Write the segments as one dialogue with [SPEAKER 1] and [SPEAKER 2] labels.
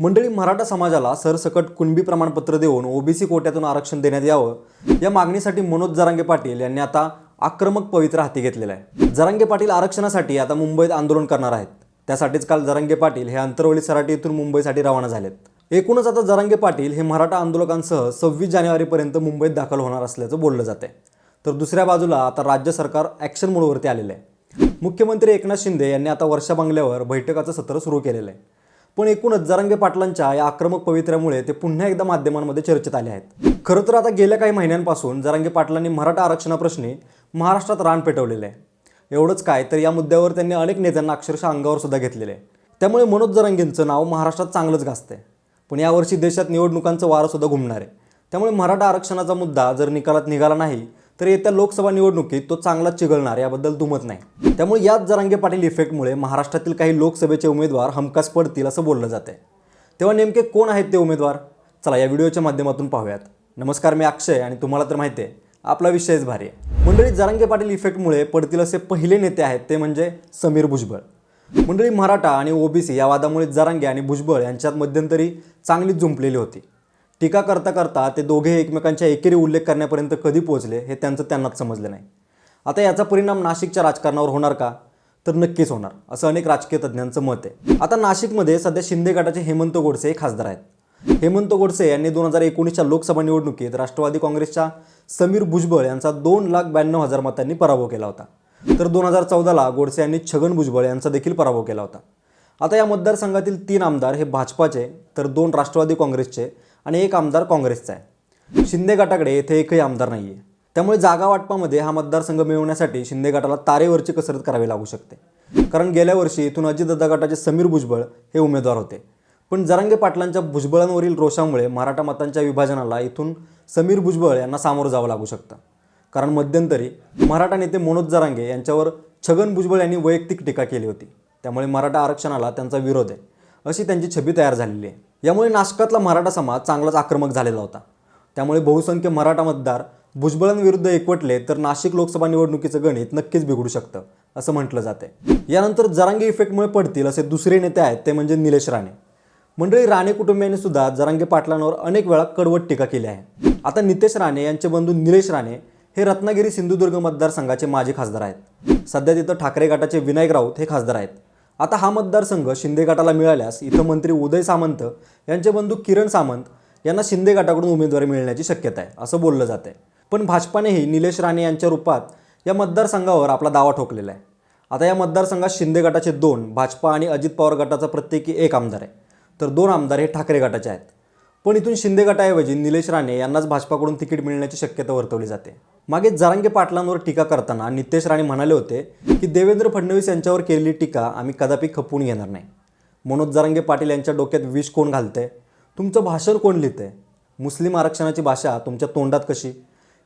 [SPEAKER 1] मंडळी मराठा समाजाला सरसकट कुणबी प्रमाणपत्र देऊन ओबीसी कोट्यातून आरक्षण देण्यात यावं या मागणीसाठी मनोज जरांगे पाटील यांनी आता आक्रमक पवित्र हाती घेतलेला आहे. जरांगे पाटील आरक्षणासाठी आता मुंबईत आंदोलन करणार आहेत. त्यासाठीच काल जरांगे पाटील हे अंतरवली सराटी येथून मुंबईसाठी रवाना झालेत. एकूणच आता जरांगे पाटील हे मराठा आंदोलकांसह सव्वीस जानेवारीपर्यंत मुंबईत दाखल होणार असल्याचं बोललं जाते तर दुसऱ्या बाजूला आता राज्य सरकार ॲक्शन मोडवरती आलेलं आहे. मुख्यमंत्री एकनाथ शिंदे यांनी आता वर्षा बंगल्यावर बैठकाचं सत्र सुरू केलेलं आहे. पण एकूणच जरांगे पाटलांच्या या आक्रमक पवित्र्यामुळे ते पुन्हा एकदा माध्यमांमध्ये चर्चेत आले आहेत. खरं तर आता गेल्या काही महिन्यांपासून जरांगे पाटलांनी मराठा आरक्षणाप्रश्नी महाराष्ट्रात रान पेटवलेलं आहे. एवढंच काय तर या मुद्द्यावर त्यांनी अनेक नेत्यांना अक्षरशः अंगावर सुद्धा घेतलेले आहे. त्यामुळे मनोज जरांगेंचं नाव महाराष्ट्रात चांगलंच गाजतंय. पण यावर्षी देशात निवडणुकांचं वारंसुद्धा घुमणार आहे. त्यामुळे मराठा आरक्षणाचा मुद्दा जर निकालात निघाला नाही तर येत्या लोकसभा निवडणुकीत तो चांगलाच चिघळणार याबद्दल दुमत नाही. त्यामुळे याच जरांगे पाटील इफेक्टमुळे महाराष्ट्रातील काही लोकसभेचे उमेदवार हमखास पडतील असं बोललं जाते तेव्हा नेमके कोण आहेत ते उमेदवार? चला या व्हिडिओच्या माध्यमातून पाहूयात. नमस्कार मी अक्षय आणि तुम्हाला तर माहिती आहे आपला विषयच भारी आहे. मंडळी जरांगे पाटील इफेक्टमुळे पडतील असे पहिले नेते आहेत ते म्हणजे समीर भुजबळ. मंडळी मराठा आणि ओबीसी या वादामुळे जरांगे आणि भुजबळ यांच्यात मध्यंतरी चांगलीच जुंपलेली होती. टीका करता करता ते दोघे एकमेकांच्या एकेरी उल्लेख करण्यापर्यंत कधी पोहोचले हे त्यांचं त्यांनाच समजलं नाही. आता याचा परिणाम नाशिकच्या राजकारणावर होणार का? तर नक्कीच होणार असं अनेक राजकीय तज्ज्ञांचं मत आहे. आता नाशिकमध्ये सध्या शिंदे गटाचे हेमंत गोडसे हे खासदार आहेत. हेमंत गोडसे यांनी दोन हजार एकोणीसच्या लोकसभा निवडणुकीत राष्ट्रवादी काँग्रेसच्या समीर भुजबळ यांचा दोन लाख ब्याण्णव हजार मतांनी पराभव केला होता. तर दोन हजार चौदाला गोडसे यांनी छगन भुजबळ यांचा देखील पराभव केला होता. आता या मतदारसंघातील तीन आमदार हे भाजपाचे तर दोन राष्ट्रवादी काँग्रेसचे आणि एक आमदार काँग्रेसचा आहे. शिंदे गटाकडे येथे एकही आमदार नाही आहे त्यामुळे जागा वाटपामध्ये हा मतदारसंघ मिळवण्यासाठी शिंदे गटाला तारेवरची कसरत करावी लागू शकते. कारण गेल्या वर्षी इथून अजितदादा गटाचे समीर भुजबळ हे उमेदवार होते. पण जरांगे पाटलांच्या भुजबळांवरील रोषामुळे मराठा मतांच्या विभाजनाला इथून समीर भुजबळ यांना सामोरं जावं लागू शकतं. कारण मध्यंतरी मराठा नेते मनोज जरांगे यांच्यावर छगन भुजबळ यांनी वैयक्तिक टीका केली होती. त्यामुळे मराठा आरक्षणाला त्यांचा विरोध आहे. अशी त्यांची छबी तयार झालेली आहे. यामुळे नाशकातला मराठा समाज चांगलाच आक्रमक झालेला होता. त्यामुळे बहुसंख्य मराठा मतदार भुजबळांविरुद्ध एकवटले तर नाशिक लोकसभा निवडणुकीचं गणित नक्कीच बिघडू शकतं असं म्हटलं जाते यानंतर जरांगे इफेक्टमुळे पडतील असे दुसरे नेते आहेत ते म्हणजे निलेश राणे. मंडळी राणे कुटुंबियांनी सुद्धा जरांगे पाटलांवर अनेक वेळा कडवट टीका केली आहे. आता नितेश राणे यांचे बंधू निलेश राणे हे रत्नागिरी सिंधुदुर्ग मतदारसंघाचे माजी खासदार आहेत. सध्या तिथं ठाकरे गटाचे विनायक राऊत हे खासदार आहेत. आता हा मतदारसंघ शिंदे गटाला मिळाल्यास इथं मंत्री उदय सामंत यांचे बंधू किरण सामंत यांना शिंदे गटाकडून उमेदवारी मिळण्याची शक्यता आहे असं बोललं जात आहे पण भाजपानेही निलेश राणे यांच्या रूपात या मतदारसंघावर आपला दावा ठोकलेला आहे. आता या मतदारसंघात शिंदे गटाचे दोन भाजपा आणि अजित पवार गटाचा प्रत्येकी एक आमदार आहे. तर दोन आमदार हे ठाकरे गटाचे आहेत. पण इथून शिंदे गटाऐवजी निलेश राणे यांनाच भाजपाकडून तिकीट मिळण्याची शक्यता वर्तवली जाते. मागे जरांगे पाटलांवर टीका करताना नितेश राणे म्हणाले होते की देवेंद्र फडणवीस यांच्यावर केलेली टीका आम्ही कदापि खपवून घेणार नाही. मनोज जरांगे पाटील यांच्या डोक्यात विष कोण घालते? तुमचं भाषण कोण लिहिते? मुस्लिम आरक्षणाची भाषा तुमच्या तोंडात कशी?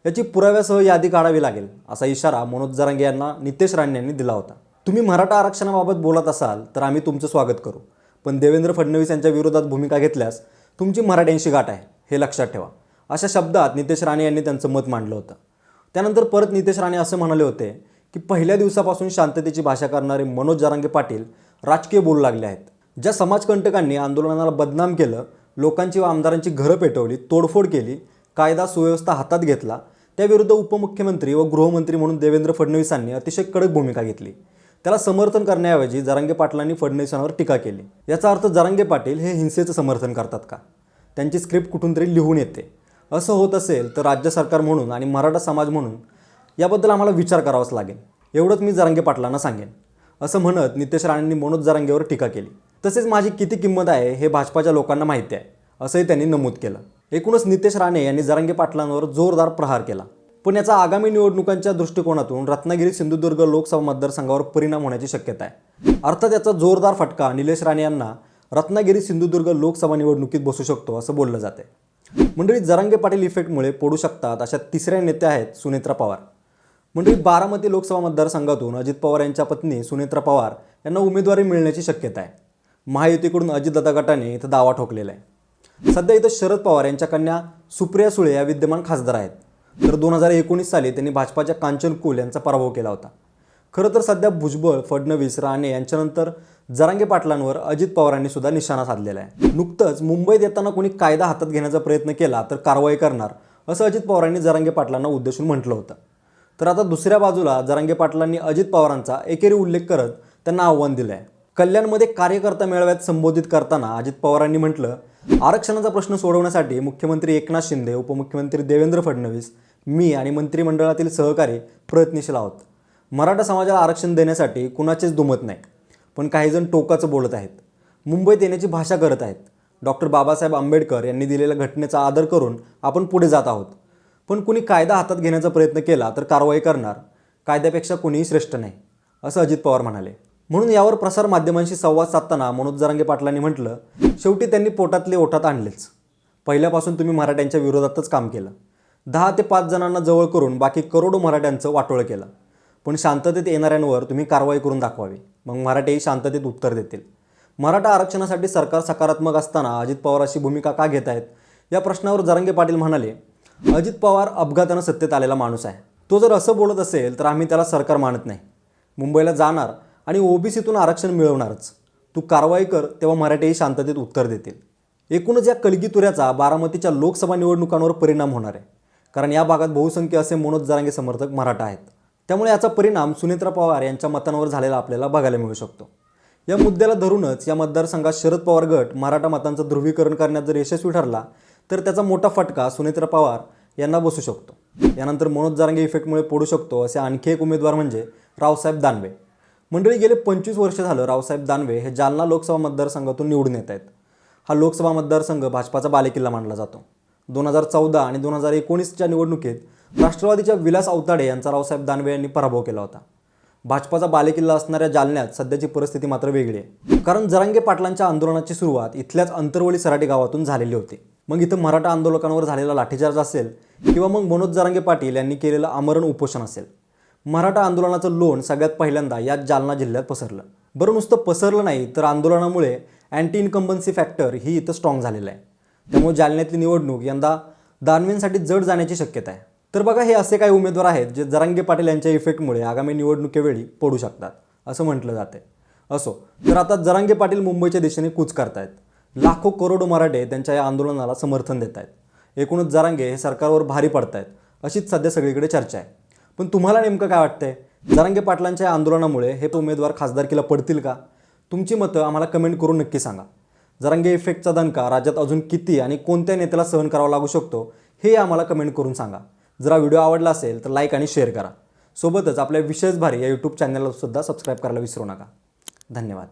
[SPEAKER 1] याची पुराव्यासह यादी काढावी लागेल असा इशारा मनोज जरांगे यांना नितेश राणे यांनी दिला होता. तुम्ही मराठा आरक्षणाबाबत बोलत असाल तर आम्ही तुमचं स्वागत करू. पण देवेंद्र फडणवीस यांच्या विरोधात भूमिका घेतल्यास तुमची मराठ्यांशी गाठ आहे हे लक्षात ठेवा. अशा शब्दात नितेश राणे यांनी त्यांचं मत मांडलं होतं. त्यानंतर परत नितेश राणे असं म्हणाले होते की पहिल्या दिवसापासून शांततेची भाषा करणारे मनोज जरांगे पाटील राजकीय बोलू लागले आहेत. ज्या समाजकंटकांनी आंदोलनाला बदनाम केलं लोकांची व आमदारांची घरं पेटवली तोडफोड केली कायदा सुव्यवस्था हातात घेतला त्याविरुद्ध उपमुख्यमंत्री व गृहमंत्री म्हणून देवेंद्र फडणवीसांनी अतिशय कडक भूमिका घेतली. त्याला समर्थन करण्याऐवजी जरांगे पाटलांनी फडणवीसांवर टीका केली. याचा अर्थ जरांगे पाटील हे हिंसेचं समर्थन करतात का? त्यांची स्क्रिप्ट कुठून तरी लिहून येते. असं होत असेल तर राज्य सरकार म्हणून आणि मराठा समाज म्हणून याबद्दल आम्हाला विचार करावाच लागेल. एवढंच मी जरांगे पाटलांना सांगेन. असं म्हणत नितेश राणेंनी मनोज जरांगेवर टीका केली. तसेच माझी किती किंमत आहे हे भाजपाच्या लोकांना माहिती आहे असंही त्यांनी नमूद केलं. एकूणच नितेश राणे यांनी जरांगे पाटलांवर जोरदार प्रहार केला. पण याचा आगामी निवडणुकांच्या दृष्टिकोनातून रत्नागिरी सिंधुदुर्ग लोकसभा मतदारसंघावर परिणाम होण्याची शक्यता आहे. अर्थात याचा जोरदार फटका निलेश राणे यांना रत्नागिरी सिंधुदुर्ग लोकसभा निवडणुकीत बसू शकतो असं बोललं जाते मंडळी जरांगे पाटील इफेक्टमुळे पडू शकतात अशा तिसऱ्या नेत्या आहेत सुनेत्रा पवार. मंडळी बारामती लोकसभा मतदारसंघातून अजित पवार यांच्या पत्नी सुनेत्रा पवार यांना उमेदवारी मिळण्याची शक्यता आहे. महायुतीकडून अजितदादा गटाने इथं दावा ठोकलेला आहे. सध्या इथं शरद पवार यांच्या कन्या सुप्रिया सुळे या विद्यमान खासदार आहेत. तर दोन हजार एकोणीस साली त्यांनी भाजपाच्या कांचन कुल यांचा पराभव केला होता. खरं तर सध्या भुजबळ फडणवीस राणे यांच्यानंतर जरांगे पाटलांवर अजित पवारांनी सुद्धा निशाणा साधलेला आहे. नुकतंच मुंबईत येताना कोणी कायदा हातात घेण्याचा प्रयत्न केला तर कारवाई करणार असं अजित पवारांनी जरांगे पाटलांना उद्देशून म्हटलं होतं. तर आता दुसऱ्या बाजूला जरांगे पाटलांनी अजित पवारांचा एकेरी उल्लेख करत त्यांना आव्हान दिलं आहे कल्याणमध्ये कार्यकर्ता मेळाव्यात संबोधित करताना अजित पवारांनी म्हटलं आरक्षणाचा प्रश्न सोडवण्यासाठी मुख्यमंत्री एकनाथ शिंदे उपमुख्यमंत्री देवेंद्र फडणवीस मी आणि मंत्रिमंडळातील सहकारी प्रयत्नशील आहोत. मराठा समाजाला आरक्षण देण्यासाठी कुणाचेच दुमत नाही. पण काहीजण टोकाचं बोलत आहेत. मुंबईत येण्याची भाषा करत आहेत. डॉक्टर बाबासाहेब आंबेडकर यांनी दिलेल्या घटनेचा आदर करून आपण पुढे जात आहोत. पण कुणी कायदा हातात घेण्याचा प्रयत्न केला तर कारवाई करणार कायद्यापेक्षा कुणीही श्रेष्ठ नाही असं अजित पवार म्हणाले. म्हणून यावर प्रसार माध्यमांशी संवाद साधताना मनोज जरांगे पाटलांनी म्हटलं शेवटी त्यांनी पोटातले ओठात आणलेच. पहिल्यापासून तुम्ही मराठ्यांच्या विरोधातच काम केलं. दहा ते पाच जणांना जवळ करून बाकी करोडो मराठ्यांचं वाटोळं केलं. पण शांततेत येणाऱ्यांवर तुम्ही कारवाई करून दाखवावी. मग मराठेही शांततेत उत्तर देतील. मराठा आरक्षणासाठी सरकार सकारात्मक असताना अजित पवार अशी भूमिका का घेत आहेत? या प्रश्नावर जरांगे पाटील म्हणाले अजित पवार अपघातानं सत्तेत आलेला माणूस आहे. तो जर असं बोलत असेल तर आम्ही त्याला सरकार मानत नाही. मुंबईला जाणार आणि ओबीसीतून आरक्षण मिळवणारच. तू कारवाई कर तेव्हा मराठेही शांततेत उत्तर देतील. एकूणच या कलगीतुऱ्याचा बारामतीच्या लोकसभा निवडणुकांवर परिणाम होणार आहे. कारण या भागात बहुसंख्य असे मनोज जरांगे समर्थक मराठा आहेत. त्यामुळे याचा परिणाम सुनेत्रा पवार यांच्या मतांवर झालेला आपल्याला बघायला मिळू शकतो. या मुद्द्याला धरूनच या मतदारसंघात शरद पवार गट मराठा मतांचं ध्रुवीकरण करण्यात जर यशस्वी ठरला तर त्याचा मोठा फटका सुनेत्रा पवार यांना बसू शकतो. यानंतर मनोज जारांगे इफेक्टमुळे पडू शकतो असे आणखी एक उमेदवार म्हणजे रावसाहेब दानवे. मंडळी गेले पंचवीस वर्ष झालं रावसाहेब दानवे हे जालना लोकसभा मतदारसंघातून निवडून येत आहेत. हा लोकसभा मतदारसंघ भाजपाचा बालेकिल्ला मानला जातो. दोन हजार चौदा आणि दोन हजार एकोणीसच्या निवडणुकीत राष्ट्रवादीच्या विलास अवताडे यांचा रावसाहेब दानवे यांनी पराभव केला होता. भाजपाचा बालेकिल्ला असणाऱ्या जालन्यात सध्याची परिस्थिती मात्र वेगळी आहे. कारण जरांगे पाटलांच्या आंदोलनाची सुरुवात इथल्याच अंतरवली सराटी गावातून झालेली होती. मग इथं मराठा आंदोलकांवर झालेला लाठीचार्ज असेल किंवा मग मनोज जरांगे पाटील यांनी केलेलं आमरण उपोषण असेल मराठा आंदोलनाचं लोण सगळ्यात पहिल्यांदा याच जालना जिल्ह्यात पसरलं. बरं नुसतं पसरलं नाही तर आंदोलनामुळे अँटी इन्कम्बन्सी फॅक्टर ही इथं स्ट्रॉंग झालेलं आहे. त्यामुळे जालन्यातली निवडणूक यंदा दानवेंसाठी जड जाण्याची शक्यता आहे. तर बघा हे असे काही उमेदवार आहेत जे जरांगे पाटील यांच्या इफेक्टमुळे आगामी निवडणुकीवेळी पडू शकतात असं म्हटलं जाते. असो तर आता जरांगे पाटील मुंबईच्या दिशेने कूच करतायत. लाखो करोडो मराठे त्यांच्या या आंदोलनाला समर्थन देत आहेत एकूणच जरांगे हे सरकारवर भारी पडतायत अशीच सध्या सगळीकडे चर्चा आहे. पण तुम्हाला नेमकं काय वाटतंय? जरांगे पाटलांच्या या आंदोलनामुळे हे उमेदवार खासदारकीला पडतील का? तुमची मतं आम्हाला कमेंट करून नक्की सांगा. जरांगे इफेक्टचा दणका राज्यात अजून किती आणि कोणत्या नेत्याला सहन करावा लागू शकतो हे आम्हाला कमेंट करून सांगा. जर हा व्हिडिओ आवडला असेल तर लाईक आणि शेअर करा. सोबतच आपल्या विशेष भारी या यूट्यूब चॅनलला सुद्धा सबस्क्राईब करायला विसरू नका. धन्यवाद.